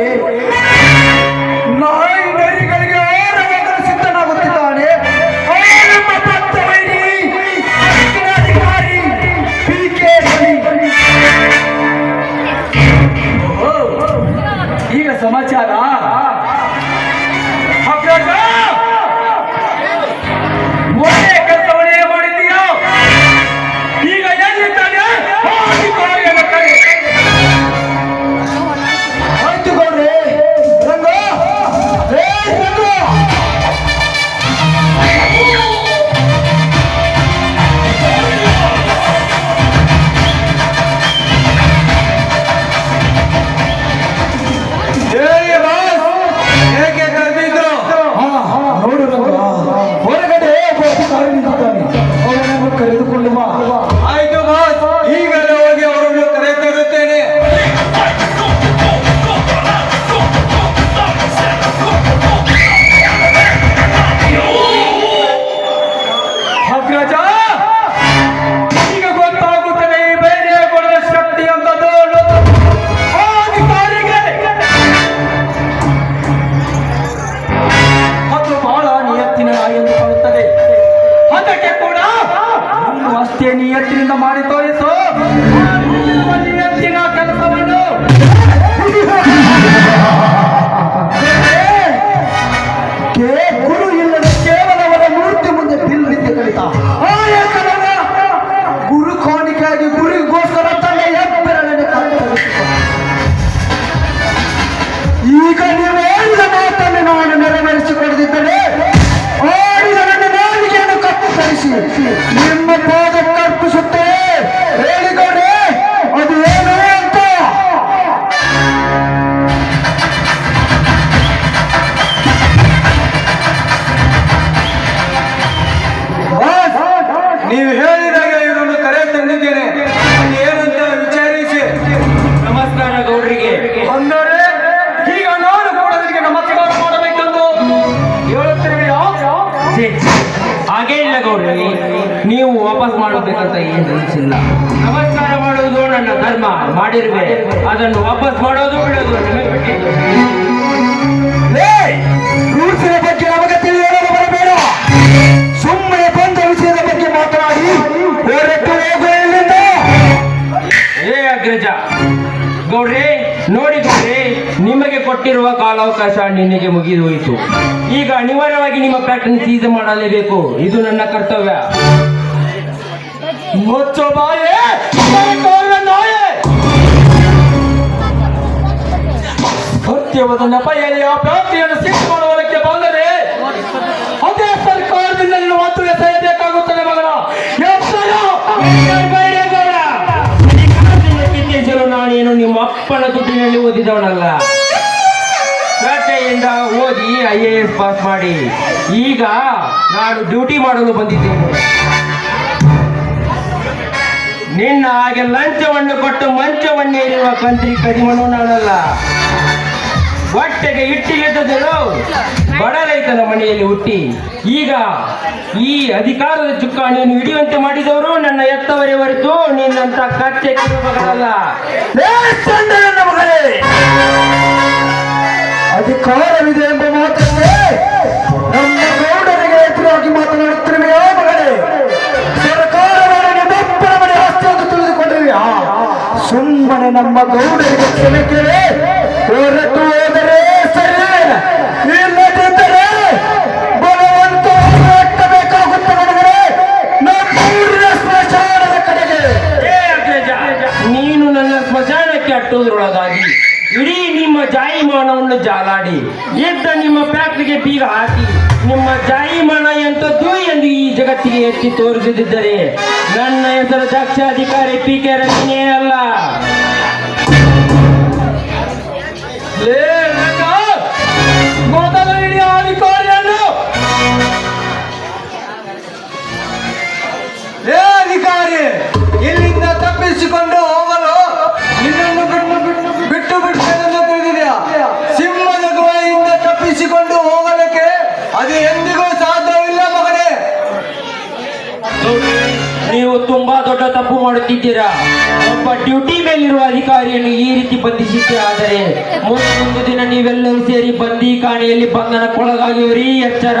ei, ei. ಅಗ್ರಜ ಗೌಡ್ರಿ, ನೋಡಿ ಗೌಡ್ರಿ, ನಿಮಗೆ ಕೊಟ್ಟಿರುವ ಕಾಲಾವಕಾಶ ನಿನಗೆ ಮುಗಿದು ಹೋಯಿತು. ಈಗ ಅನಿವಾರ್ಯವಾಗಿ ನಿಮ್ಮ ಪ್ಯಾಟರ್ನ್ ಸೀಸ್ ಮಾಡಲೇಬೇಕು. ಇದು ನನ್ನ ಕರ್ತವ್ಯ. ಮುಚ್ಚು ಬಾಯೇ. ಸರ್ಕಾರದ ನಾಯೇ ಸತ್ಯವಾದ ನೆಪದಲ್ಲಿ ಆ ಪ್ರಾಪ್ತಿಯನ್ನು ಸಿಟ್ಟು ಮಾಡುವುದಕ್ಕೆ ಅಪ್ಪನ ದುಡ್ಡಿನಲ್ಲಿ ಓದಿದವನಲ್ಲ. ಶ್ರದ್ಧೆಯಿಂದ ಓದಿ ಐ ಎ ಎಸ್ ಪಾಸ್ ಮಾಡಿ. ಈಗ ನಾನು ಡ್ಯೂಟಿ ಮಾಡಲು ಬಂದಿದ್ದೇನೆ. ನಿನ್ನ ಹಾಗೆ ಲಂಚವನ್ನು ಕೊಟ್ಟು ಮಂಚವನ್ನೇ ಇರುವ ಕಂತ್ರಿ ಕದಿಮನು ನಾನಲ್ಲ ಹೊಟ್ಟೆಗೆ ಇಟ್ಟಿಗೆದ್ದದರು ಬಡ ರೈತನ ಮನೆಯಲ್ಲಿ ಹುಟ್ಟಿ, ಈಗ ಈ ಅಧಿಕಾರದ ಚುಕ್ಕಾಣಿಯನ್ನು ಹಿಡಿಯುವಂತೆ ಮಾಡಿದವರು ನನ್ನ ಎತ್ತವರೇ ಹೊರತು ನಿನ್ನಂತ ಕತ್ತೆ ಕಿರುಬಗಳಲ್ಲ. ಲೇ ಚಂದನನ್ನ ಮಗನೇ ಅಧಿಕಾರವಿದೆ ಎಂಬ ಮಾತನ್ನೇ ನಮ್ಮ ಗೌಡರಿಗೆ ಎದುರಾಗಿ ಮಾತನಾಡುತ್ತಿರುವೆಯಾ ಮಗಳೇ! ಸರ್ಕಾರವನ್ನು ನಿಮ್ಮಪ್ಪನ ಮನೆ ಆಸ್ತಿ ಎಂದು ತಿಳಿದುಕೊಂಡಿರುವೆಯಾ? ಸುಮ್ಮನೆ ನಮ್ಮ ಗೌಡರಿಗೆ ಕ್ಷಮೆ ಕೇಳಿ ಜಾಯಿಮಾನವನ್ನು ಜಾಲಾಡಿ, ಎದ್ದ ನಿಮ್ಮ ಫ್ಯಾಕ್ಟ್ರಿಗೆ ಬೀಗ ಹಾಕಿ, ನಿಮ್ಮ ಜಾಯಿಮಾನ ಎಂಥದ್ದು ಎಂದು ಈ ಜಗತ್ತಿಗೆ ಎತ್ತಿ ತೋರಿಸದಿದ್ದರೆ ನನ್ನ ಹೆಸರು ದಕ್ಷಾಧಿಕಾರಿ ಪಿ ಕೆ ರಮಣೇ ಅಲ್ಲ. ದೊಡ್ಡ ತಪ್ಪು ಮಾಡುತ್ತಿದ್ದೀರಾ? ಒಬ್ಬ ಡ್ಯೂಟಿ ಮೇಲಿರುವ ಅಧಿಕಾರಿಯನ್ನು ಈ ರೀತಿ ಬಂಧಿಸಿದ್ದೆ. ಆದರೆ ಮುಂದೊಂದು ದಿನ ನೀವೆಲ್ಲರೂ ಸೇರಿ ಬಂದಿ ಕಾಣೆಯಲ್ಲಿ ಬಂಧನಕ್ಕೊಳಗಾಗಿವರಿ ಎಚ್ಚರ.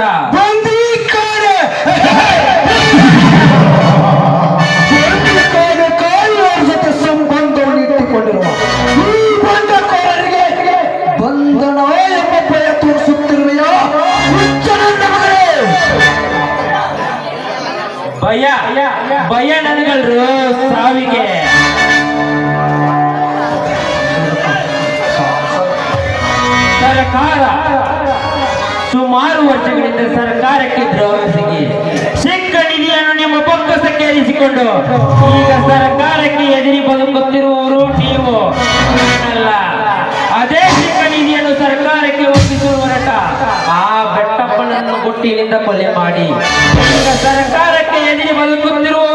ಭಯ. ಭಯ ನನಗಲ್ರು, ಸಾವಿಗೆ. ಸರ್ಕಾರ ಸುಮಾರು ವರ್ಷಗಳಿಂದ ಸರ್ಕಾರಕ್ಕೆ ದ್ರೋಹಿಸಿ ಸಿಕ್ಕ ನಿಧಿಯನ್ನು ನಿಮ್ಮ ಬೊಕ್ಕಸಕ್ಕೆ ಇರಿಸಿಕೊಂಡು ಈಗ ಸರ್ಕಾರಕ್ಕೆ ಎದುರಿ ಬದುಕುತ್ತಿರುವವರು ನೀವು. ಅಲ್ಲ ಅದೇ ಸಿಕ್ಕ ನಿಧಿಯನ್ನು ಸರ್ಕಾರಕ್ಕೆ ಒಪ್ಪಿಸುವ ಆ ಬೆಟ್ಟಪ್ಪನನ್ನು ಬುಟ್ಟಿನಿಂದ ಕೊಲೆ ಮಾಡಿ. ಈಗ ಸರ್ಕಾರಕ್ಕೆ ಎದುರಿ ಬದುಕುತ್ತಿರುವವರು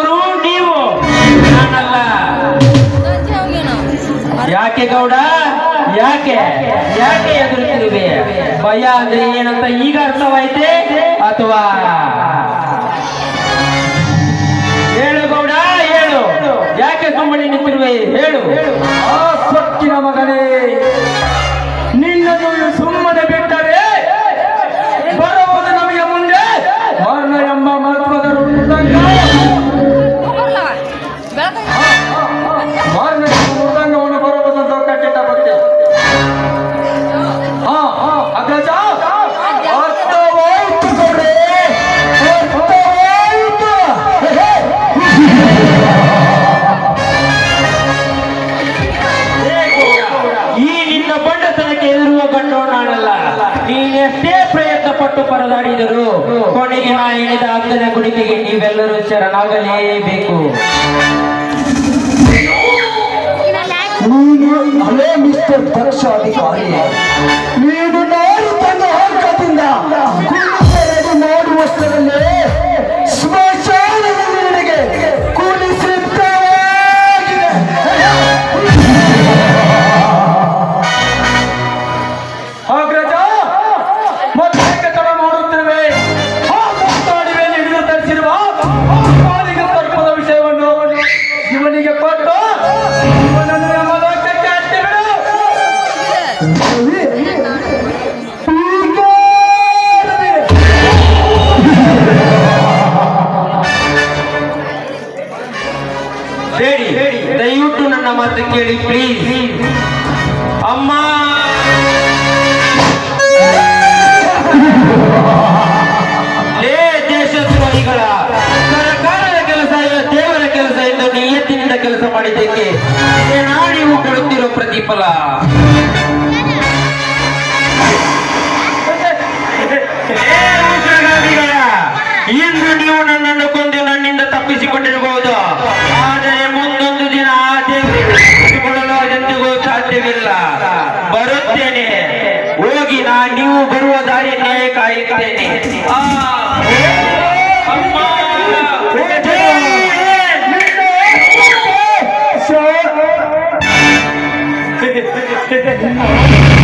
ಯಾಕೆ ಗೌಡ? ಯಾಕೆ? ಯಾಕೆ ಎದುರುತ್ತಿರುವೆ ಭಯ ಅಂದ್ರೆ ಏನಂತ ಈಗ ಅರ್ಥವಾಯ್ತೆ? ಅಥವಾ? ಹೇಳು ಗೌಡ, ಹೇಳು. ಯಾಕೆ ಸುಮ್ಮನೆ ನಿಂತಿರುವೆ? ಹೇಳು. ಸೊಕ್ಕಿನ ಮಗನೇ to come.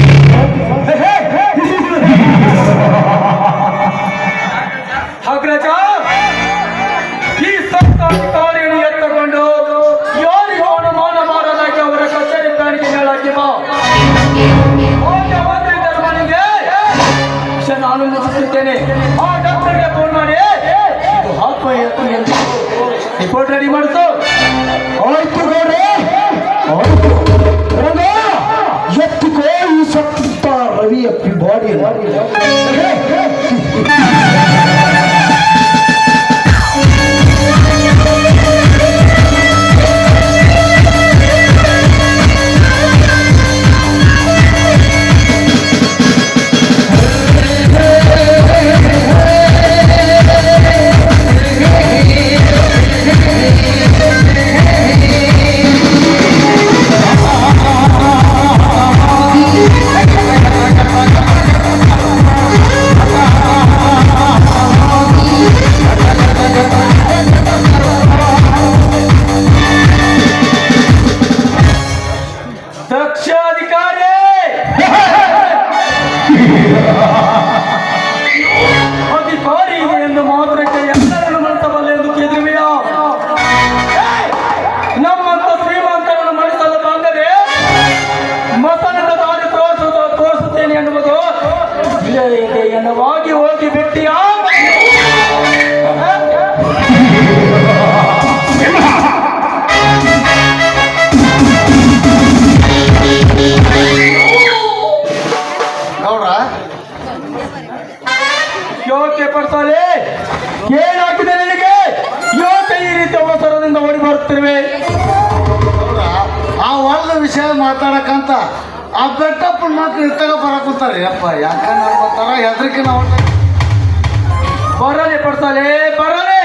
body. ok. ಬಿಟ್ಟಿಯೋ ನೋಡ್ರ? ಯೋಚನೆ ಪಡ್ತಾಳೆ ಏನಾಗಿದೆ ನಿನಗೆ? ಯೋಚನೆ ಈ ರೀತಿ ಅವಸರದಿಂದ ಓಡಿ ಬರ್ತಿರ್ವೆ ಆ ಒಂದು ವಿಷಯ ಮಾತಾಡಕ್ಕಂತ ಆ ಬೆಟ್ಟಪ್ಪನ ಮಾತ್ರ ಇರ್ತಾಗ ಬರಕುಂತಾರೆ ಅಪ್ಪ ಯಾಕಂದ್ರೆ ಬರ್ತಾರ ಹೆದರಿಕೆ ನಾವು ಬರಲಿ ಪಡಿಸಲೇ ಬರಲಿ.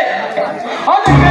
ಅದಕ್ಕೆ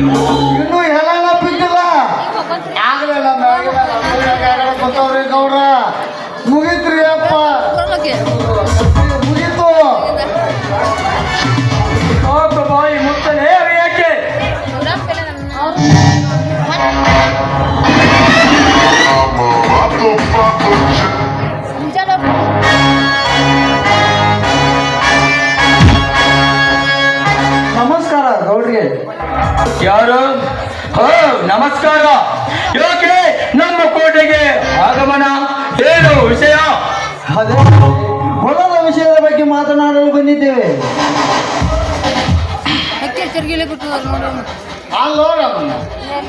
ಇನ್ನೂ ಹೇಳಲ್ಲ ಬಿದ್ದಿಲ್ಲ. ಆಗಲಿಲ್ಲ ಮ್ಯಾಗಿಲ್ಲ ಗೌಡ್ರ. ಮುಗಿತ್ರಿ ಅಪ್ಪ. ನಮಸ್ಕಾರ. ಯಾಕೆ? ನಮ್ಮ ಕೋಟೆಗೆ ಆಗಮನ ಏನು ವಿಷಯ? ಹೊಲದ ವಿಷಯದ ಬಗ್ಗೆ ಮಾತನಾಡಲು ಬಂದಿದ್ದೇವೆ.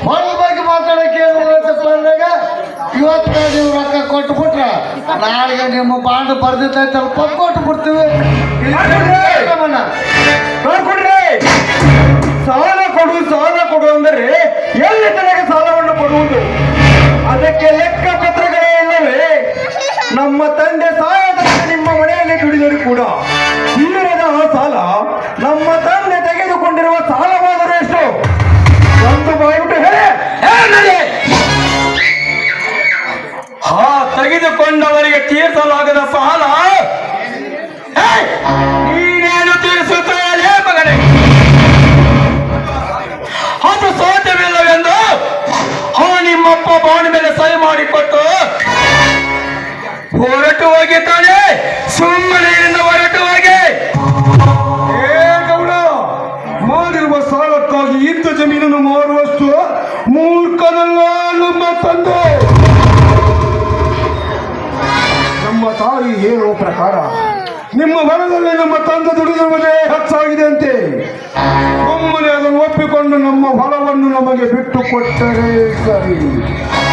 ಹೊಲದ ಬಗ್ಗೆ ಮಾತಾಡಕ್ಕೆ ಏನು ಬಂದಾಗ ಇವತ್ತು ನೀವು ರೊಕ್ಕ ಕೊಟ್ಟು ಬಿಟ್ರೆ ನಾಳೆಗೆ ನಿಮ್ಮ ಬಾಂಡ್ ಬರ್ದಿದ್ದೈತೆ ಕೊಟ್ಟು ಕೊಟ್ಟು ಬಿಡ್ತೀವಿ ಸಾಲ ಕೊಡು ಸಾಲ ಕೊಡು ಅಂದ್ರೆ ಹೌದು. ಅದಕ್ಕೆ ಲೆಕ್ಕ ಪತ್ರಗಳೇ ಇಲ್ಲವೇ? ನಮ್ಮ ತಂದೆ ಸಾಯದ ನಿಮ್ಮ ಮನೆಯಲ್ಲಿ ದುಡಿದರು ಕೂಡ ಇಲ್ಲಿರದ ಆ ಸಾಲ ನಮ್ಮ ತಂದೆ ತೆಗೆದುಕೊಂಡಿರುವ ಸಾಲವಾದರೂ ಎಷ್ಟು? ಒಂದು ಬಾಯ್ಬಿಟ್ಟು ಹೇಳಿ. ಆ ತೆಗೆದುಕೊಂಡವರಿಗೆ ತೀರ್ಸಲಾಗದ ಸಾಲ? ಬಾಂಡ್ ಮೇಲೆ ಸಹಿ ಮಾಡಿಕೊಟ್ಟು ಹೊರಟು ಹೋಗಿದ್ದಾನೆ ಸುಮ್ಮನೆ ಇಲ್ಲಿಂದ ಹೊರಟು ಹೋಗಿ ಮಾಡಿರುವ ಸಾಲಕ್ಕಾಗಿ ಇದ್ದ ಜಮೀನನ್ನು ಮಾರುವಷ್ಟು ಮೂರ್ಖನಲ್ಲ ನಮ್ಮ ತಂದೆ. ನಮ್ಮ ತಾಯಿ ಹೇಳುವ ಪ್ರಕಾರ, ನಿಮ್ಮ ಮನದಲ್ಲಿ ನಮ್ಮ ತಂದೆ ದುಡಿದ पट्टरे करी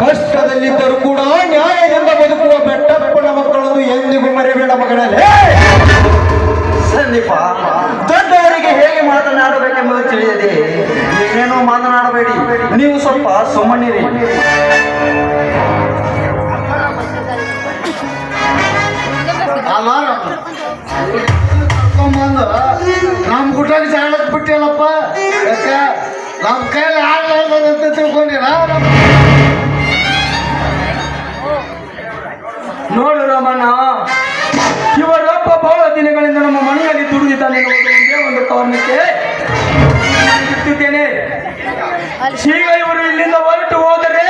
ಕಷ್ಟದಲ್ಲಿದ್ದರೂ ಕೂಡ ನ್ಯಾಯದಿಂದ ಬದುಕುವ ಬೆಟ್ಟಪ್ಪನ ಮಕ್ಕಳನ್ನು ಎಂದಿಗೂ ಮರಿಬೇಡ ಮಗಳೇ ದೊಡ್ಡವರಿಗೆ ಹೇಗೆ ಮಾತನಾಡಬೇಕೆಂಬುದು ತಿಳಿಯದೆ ಏನೇನೋ ಮಾತನಾಡಬೇಡಿ. ನೀವು ಸ್ವಲ್ಪ ಸುಮ್ಮನಿರಿ. ನಮ್ ಗುಡ್ಡ ಜಾಡಕ್ ಬಿಟ್ಟಿಲ್ಲಪ್ಪ. ನಮ್ ಕೈಲಿ ಆಗ್ಲಾರ್ದಂತ ತಿಳ್ಕೊಂಡಿರ? ನೋಡು ರಮಣ್ಣ. ಇವರಪ್ಪ ಬಹಳ ದಿನಗಳಿಂದ ನಮ್ಮ ಮನೆಯಲ್ಲಿ ದುಡಿದಿದ್ದಾನೆ ಒಂದೇ ಒಂದು ಕಾರಣಕ್ಕೆ ಶೀಘ್ರ ಇವರು ಇಲ್ಲಿಂದ ಹೊರಟು ಹೋದರೆ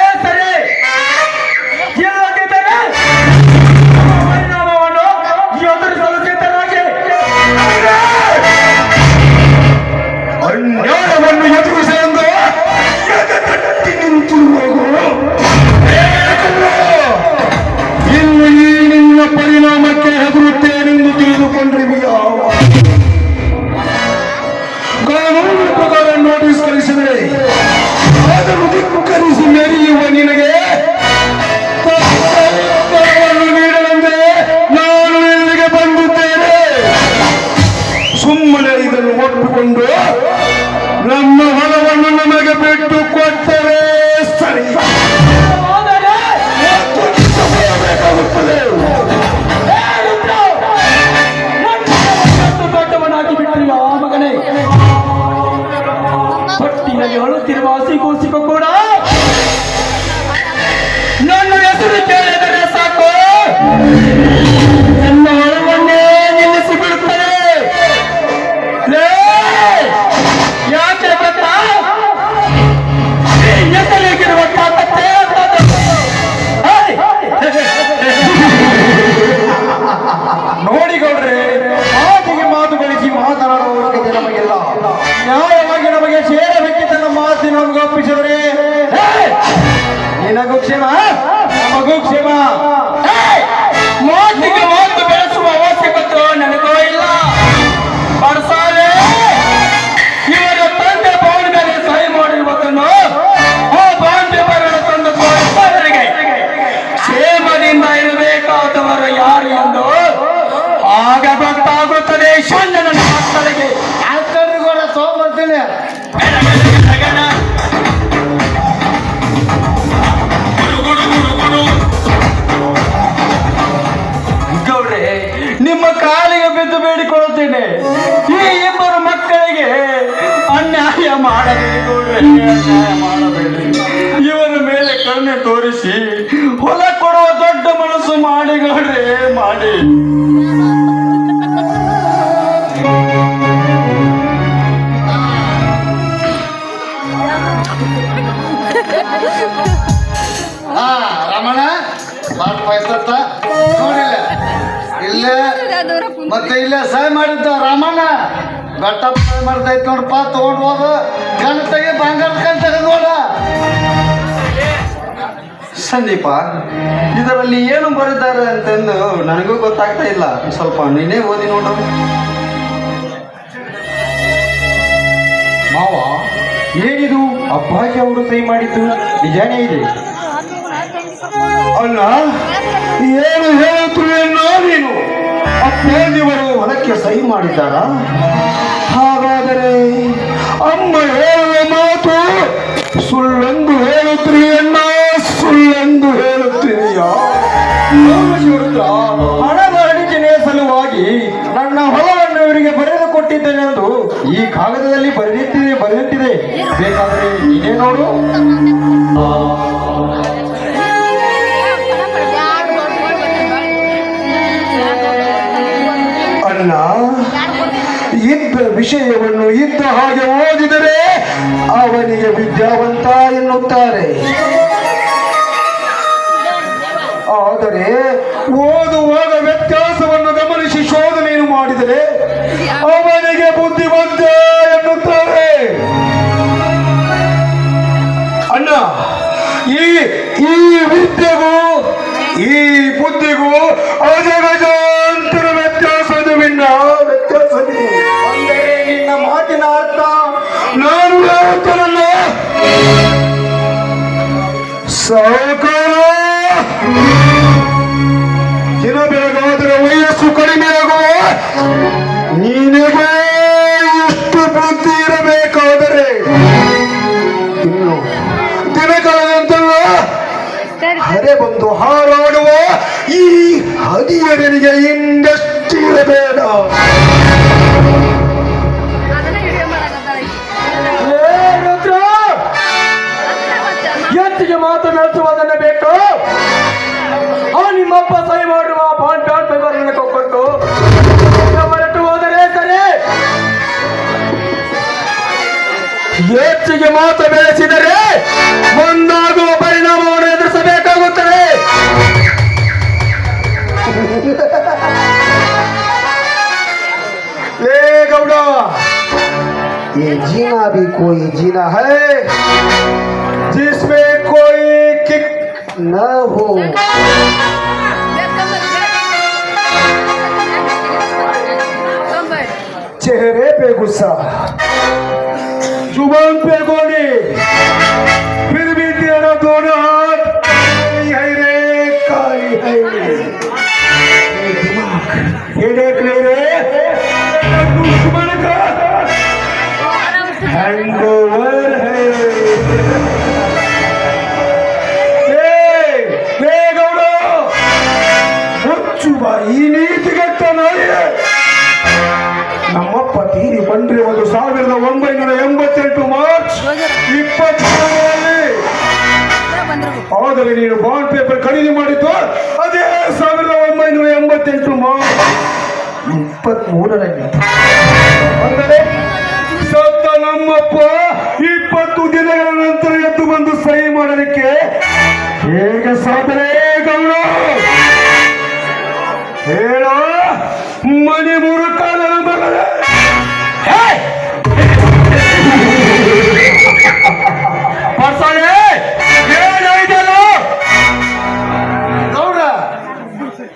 ಸಂದೀಪ, ಇದರಲ್ಲಿ ಏನು ಬರೆದಿದ್ದಾರೆ ಅಂತಂದು ನನಗೂ ಗೊತ್ತಾಗ್ತಾ ಇಲ್ಲ. ಸ್ವಲ್ಪ ನೀನೇ ಓದಿ ನೋಡು. ಮಾವ, ಏನಿದು? ಅಪ್ಪಾಜಿ ಅವರು ಸಹಿ ಮಾಡಿದ್ದು? ನಿಜಾನೇ ಇದೆ. ಅಲ್ಲ, ಏನು ಹೇಳುತ್ತುವೆ ನೀನು? ಅಪ್ಪಾಜಿಯವರು ಹೊಲಕ್ಕೆ ಸಹಿ ಮಾಡಿದ್ದಾರ? ಹಾಗಾದರೆ ಅಮ್ಮ ಹೇಳುವ ಮಾತು ಸುಳ್ಳೆಂದು ಹೇಳುತ್ತೀರಿ ಅಣ್ಣ ಸುಳ್ಳೆಂದು ಹೇಳುತ್ತೀರಿಯ ಹಣದ ಅಡಚಣೆಯ ಸಲುವಾಗಿ ನನ್ನ ಹೊಲವನ್ನು ಇವರಿಗೆ ಬರೆದು ಕೊಟ್ಟಿದ್ದೇನೆಂದು ಈ ಕಾಗದದಲ್ಲಿ ಬರೆದಿಟ್ಟಿದೆ ಬರೆದಿಟ್ಟಿದೆ. ಬೇಕಾದರೆ ನೀನೇ ನೋಡು. ಅಣ್ಣ, ಇದ್ದ ವಿಷಯವನ್ನು ಇದ್ದ ಹಾಗೆ ಓದಿದರೆ ಅವನಿಗೆ ವಿದ್ಯಾವಂತ ಎನ್ನುತ್ತಾರೆ. ಆದರೆ ಓದುವಾಗ ವ್ಯತ್ಯಾಸವನ್ನು ಗಮನಿಸಿ ಶೋಧನೆಯನ್ನು ಮಾಡಿದರೆ ಅವನಿಗೆ ಬುದ್ಧಿವಂತ ಎನ್ನುತ್ತಾರೆ. ಅಣ್ಣ ಈ ಈ ವಿದ್ಯೆಗೂ ಈ ಬುದ್ಧಿಗೂ ಅಜಗಜಾಂತರ ವ್ಯತ್ಯಾಸದ ಭಿನ್ನ ವ್ಯತ್ಯಾಸವಿದೆ ಅಂದರೆ ನಿನ್ನ ಮಾತಿನ ಅರ್ಥ. ನಾನು ಹೇಳುತ್ತೇನಲ್ಲ ಸಾವುಕಾರ ವಯಸ್ಸು ಕಡಿಮೆಯಾಗುವ ನೀನಿಗೆ ಇಷ್ಟು ಬುದ್ಧಿ ಇರಬೇಕಾದರೆ? ಇನ್ನು ದಿನ ಕಳೆದಂತಲ್ಲ ಹರೆ ಬಂದು ಹಾರಾಡುವ ಈ ಹದಿಯರಿಗೆ ಇಂಡಸ್ಟ್ರಿ ಅದನ್ನ ವಿಡಿಯೋ ಮಾಡಕತ್ತಾಳ ಈಕಿ. ಏ ರುದ್ರ! ಅದನ್ನ ಹೆಚ್ಚಿಗೆ ಮಾತು ಬೆಳೆಸಿದರೆ ಮುಂದಾಗುವ ಪರಿಣಾಮವನ್ನು ಎದುರಿಸಬೇಕಾಗುತ್ತದೆ ಲೇ ಗೌಡ ये जीना भी कोई जीना है जिसमें कोई किक न हो ಬೇಕಂದ್ರೆ ತೊಂಬೈ. चेहरे पे गुस्सा সুমন পেগনে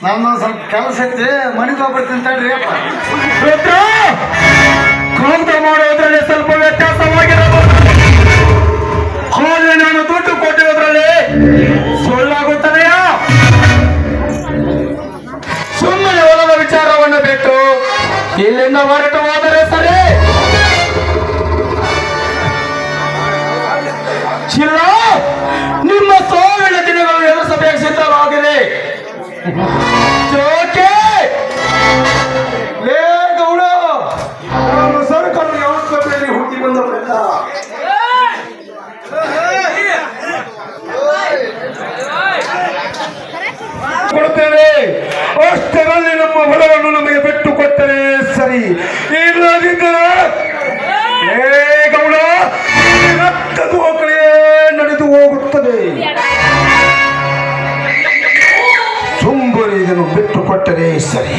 ನನ್ನ ಸ್ವಲ್ಪ ಕೆಲಸ ಐತಿ ಮನೆಗೆ ಹೋಗ್ಬಿಡ್ತೀನಿ ತಡ್ರಿ ಅಪ್ಪ. ಮಾಡೋದ್ರಲ್ಲಿ ಸ್ವಲ್ಪ ವ್ಯತ್ಯಾಸವಾಗಿರಬಹುದು ನಾನು ದುಡ್ಡು ಕೊಟ್ಟಿರೋದ್ರಲ್ಲಿ ಸುಳ್ಳಾಗುತ್ತದೆಯಾ ಸುಮ್ಮನೆ ಹೊಲದ ವಿಚಾರವನ್ನು ಬಿಟ್ಟು ಇಲ್ಲಿಂದ ಹೊರಟು ಹೋದರೆ ಸರಿ? ಚಿಲ್ಲ, ನಿಮ್ಮ ಸಾವಿನ ದಿನಗಳು ಎದುರಿಸಬೇಕು ಸಿದ್ಧವಾಗಿದೆ. ಅಷ್ಟರಲ್ಲಿ ನಮ್ಮ ಹೊಲವನ್ನು ನಮಗೆ ಬಿಟ್ಟು ಕೊಟ್ಟರೆ ಸರಿ ಏ ಗೌಡ ರಕ್ತದ ಹೋಗಲೇ ನಡೆದು ಹೋಗುತ್ತದೆ. ಸುಂಬರಿ ಇದನ್ನು ಬಿಟ್ಟು ಕೊಟ್ಟರೆ ಸರಿ.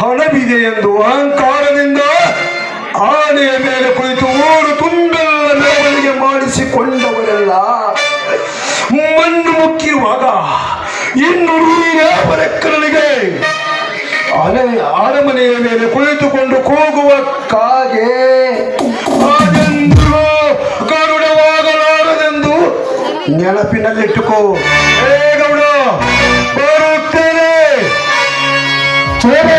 ಹಣವಿದೆ ಎಂದು ಅಹಂಕಾರದಿಂದ ಆನೆಯ ಮೇಲೆ ಕುಳಿತು ಊರು ತುಂಬೆಲ್ಲ ಮೆರವಣಿಗೆ ಮಾಡಿಸಿಕೊಂಡವರೆಲ್ಲ ಮಣ್ಣು ಮುಕ್ಕಿರುವಾಗ ಇನ್ನು ನೀರಾವರಕ್ಕನಿಗೆ ಅಲೆ ಅರಮನೆಯ ಮೇಲೆ ಕುಳಿತುಕೊಂಡು ಕೂಗುವ ನೆನಪಿನಲ್ಲಿಟ್ಟುಕೋ ಏ ಗೌಡ ಬರುತ್ತೇನೆ ಕೊನೆ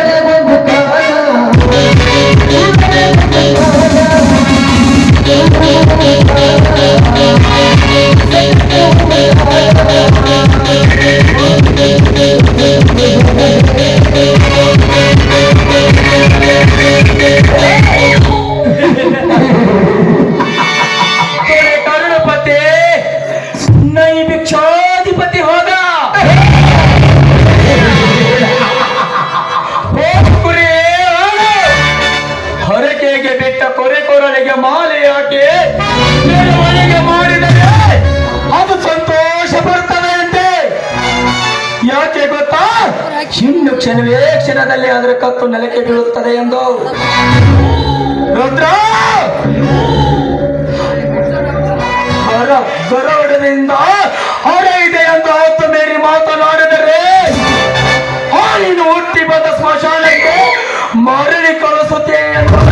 ಕ್ಷಣದಲ್ಲಿ ಅದರ ಕತ್ತು ನೆಲಕ್ಕೆ ಬೀಳುತ್ತದೆ ಎಂದು. ರುದ್ರ! ಹರ ಇದೆ ಎಂದು ಹೊತ್ತು ಮೇರಿ ಮಾತನಾಡಿದರೆ. ಹಾಲಿನ ಹುಟ್ಟಿ ಬಂದ ಸ್ಮಶಾನಕ್ಕೆ ಮರಳಿ ಕಳಿಸುತ್ತೆ ಎಂದು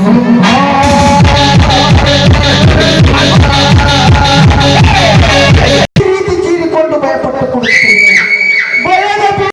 ಗೌಡ